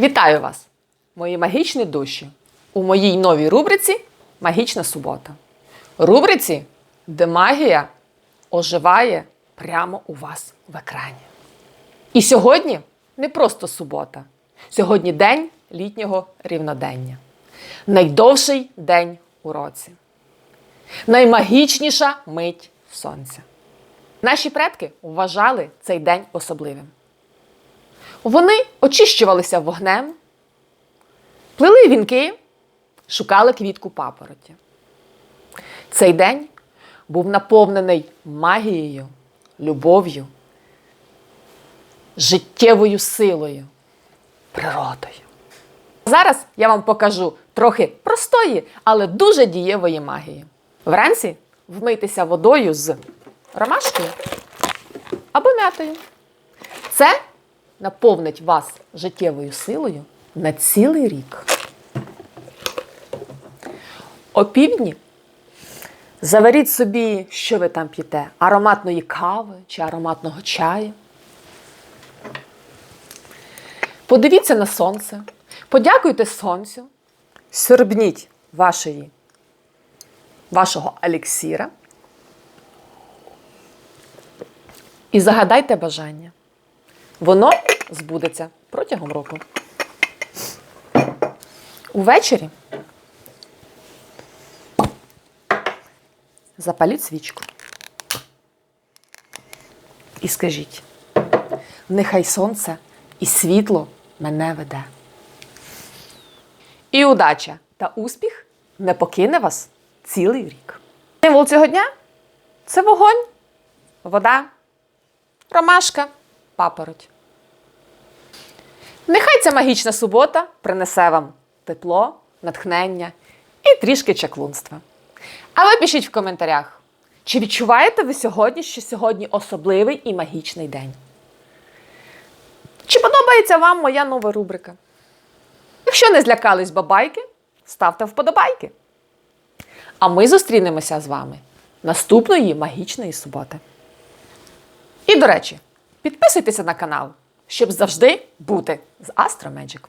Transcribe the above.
Вітаю вас, мої магічні душі, у моїй новій рубриці Магічна субота. Рубриці, де магія оживає прямо у вас в екрані. І сьогодні не просто субота. Сьогодні день літнього рівнодення. Найдовший день у році. Наймагічніша мить сонця. Наші предки вважали цей день особливим. Вони очищувалися вогнем, плели вінки, шукали квітку папороті. Цей день був наповнений магією, любов'ю, життєвою силою, природою. Зараз я вам покажу трохи простої, але дуже дієвої магії. Вранці вмийтеся водою з ромашкою або м'ятою. Це наповнить вас життєвою силою на цілий рік. Опівдні заваріть собі, що ви там п'єте, ароматної кави чи ароматного чаю. Подивіться на сонце, подякуйте сонцю, сьорбніть вашої, вашого еліксіра і загадайте бажання. Воно збудеться протягом року. Увечері запаліть свічку. І скажіть: нехай сонце і світло мене веде. І удача та успіх не покине вас цілий рік. Символ цього дня це вогонь, вода, ромашка, папороть. Нехай ця магічна субота принесе вам тепло, натхнення і трішки чаклунства. А ви пишіть в коментарях, чи відчуваєте ви сьогодні, що сьогодні особливий і магічний день? Чи подобається вам моя нова рубрика? Якщо не злякались бабайки, ставте вподобайки. А ми зустрінемося з вами наступної магічної суботи. І, до речі, підписуйтеся на канал, щоб завжди бути з Astro Magic.